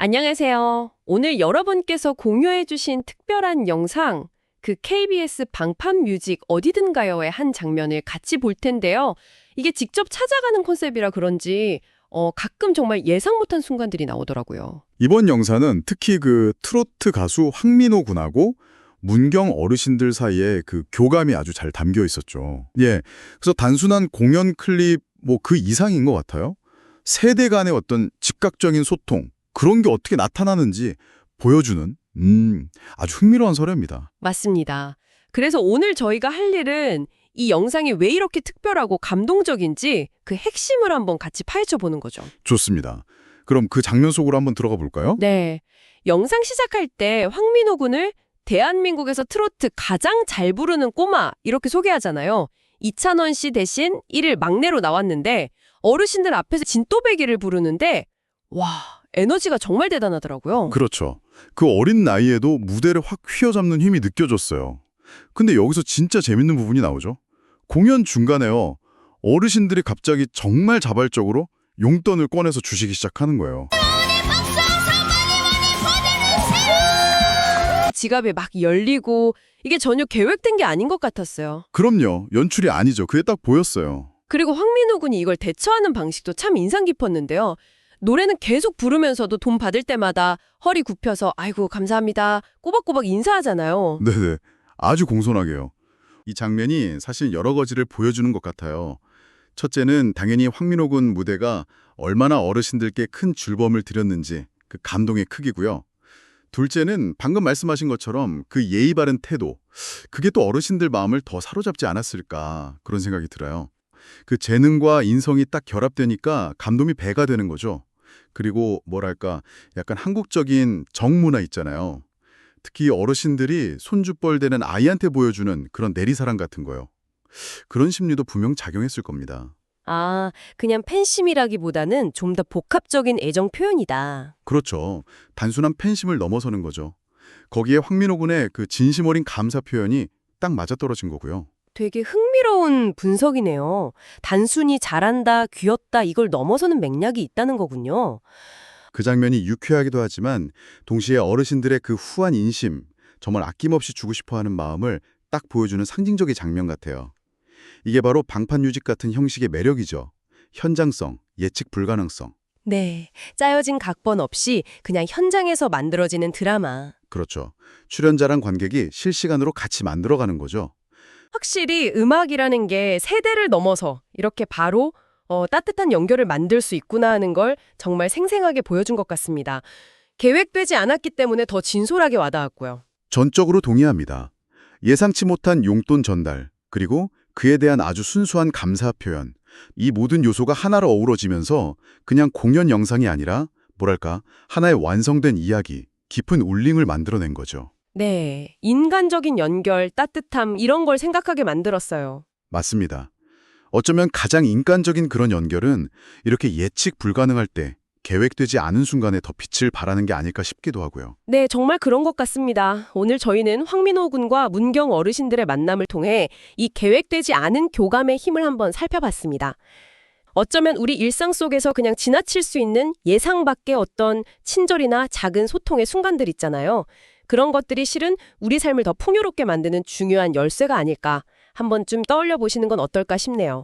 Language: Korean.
안녕하세요. 오늘 여러분께서 공유해 주신 특별한 영상, 그 KBS 방판 뮤직 어디든가요의 한 장면을 같이 볼 텐데요. 이게 직접 찾아가는 컨셉이라 그런지 어, 가끔 정말 예상 못한 순간들이 나오더라고요. 이번 영상은 특히 그 트로트 가수 황민호 군하고 문경 어르신들 사이에 그 교감이 아주 잘 담겨 있었죠. 예. 그래서 단순한 공연 클립 뭐 그 이상인 것 같아요. 세대 간의 어떤 즉각적인 소통, 그런 게 어떻게 나타나는지 보여주는, 음, 아주 흥미로운 사례입니다. 맞습니다. 그래서 오늘 저희가 할 일은 이 영상이 왜 이렇게 특별하고 감동적인지 그 핵심을 한번 같이 파헤쳐 보는 거죠. 좋습니다. 그럼 그 장면 속으로 한번 들어가 볼까요? 네. 영상 시작할 때 황민호 군을 대한민국에서 트로트 가장 잘 부르는 꼬마 이렇게 소개하잖아요. 이찬원 씨 대신 1일 막내로 나왔는데 어르신들 앞에서 진또배기를 부르는데 와 에너지가 정말 대단하더라고요. 그렇죠. 그 어린 나이에도 무대를 확 휘어잡는 힘이 느껴졌어요. 근데 여기서 진짜 재밌는 부분이 나오죠. 공연 중간에요. 어르신들이 갑자기 정말 자발적으로 용돈을 꺼내서 주시기 시작하는 거예요. 지갑이 막 열리고 이게 전혀 계획된 게 아닌 것 같았어요. 그럼요. 연출이 아니죠. 그게 딱 보였어요. 그리고 황민호 군이 이걸 대처하는 방식도 참 인상 깊었는데요. 노래는 계속 부르면서도 돈 받을 때마다 허리 굽혀서 아이고 감사합니다 꼬박꼬박 인사하잖아요. 네네. 아주 공손하게요. 이 장면이 사실 여러 가지를 보여주는 것 같아요. 첫째는 당연히 황민호 군 무대가 얼마나 어르신들께 큰 줄범을 드렸는지 그 감동의 크기고요. 둘째는 방금 말씀하신 것처럼 그 예의 바른 태도, 그게 또 어르신들 마음을 더 사로잡지 않았을까 그런 생각이 들어요. 그 재능과 인성이 딱 결합되니까 감동이 배가 되는 거죠. 그리고 뭐랄까 약간 한국적인 정문화 있잖아요. 특히 어르신들이 손주뻘 되는 아이한테 보여주는 그런 내리사랑 같은 거요. 그런 심리도 분명 작용했을 겁니다. 아, 그냥 팬심이라기보다는 좀 더 복합적인 애정 표현이다. 그렇죠. 단순한 팬심을 넘어서는 거죠. 거기에 황민호 군의 그 진심 어린 감사 표현이 딱 맞아떨어진 거고요. 되게 흥미로운 분석이네요. 단순히 잘한다, 귀엽다 이걸 넘어서는 맥락이 있다는 거군요. 그 장면이 유쾌하기도 하지만 동시에 어르신들의 그 후한 인심, 정말 아낌없이 주고 싶어하는 마음을 딱 보여주는 상징적인 장면 같아요. 이게 바로 방판 뮤직 같은 형식의 매력이죠. 현장성, 예측 불가능성. 네, 짜여진 각본 없이 그냥 현장에서 만들어지는 드라마. 그렇죠. 출연자랑 관객이 실시간으로 같이 만들어가는 거죠. 확실히 음악이라는 게 세대를 넘어서 이렇게 바로 어, 따뜻한 연결을 만들 수 있구나 하는 걸 정말 생생하게 보여준 것 같습니다. 계획되지 않았기 때문에 더 진솔하게 와닿았고요. 전적으로 동의합니다. 예상치 못한 용돈 전달, 그리고 그에 대한 아주 순수한 감사 표현. 이 모든 요소가 하나로 어우러지면서 그냥 공연 영상이 아니라 뭐랄까 하나의 완성된 이야기, 깊은 울림을 만들어낸 거죠. 네, 인간적인 연결, 따뜻함 이런 걸 생각하게 만들었어요. 맞습니다. 어쩌면 가장 인간적인 그런 연결은 이렇게 예측 불가능할 때 계획되지 않은 순간에 더 빛을 발하는 게 아닐까 싶기도 하고요. 네, 정말 그런 것 같습니다. 오늘 저희는 황민호 군과 문경 어르신들의 만남을 통해 이 계획되지 않은 교감의 힘을 한번 살펴봤습니다. 어쩌면 우리 일상 속에서 그냥 지나칠 수 있는 예상 밖의 어떤 친절이나 작은 소통의 순간들 있잖아요. 그런 것들이 실은 우리 삶을 더 풍요롭게 만드는 중요한 열쇠가 아닐까 한 번쯤 떠올려 보시는 건 어떨까 싶네요.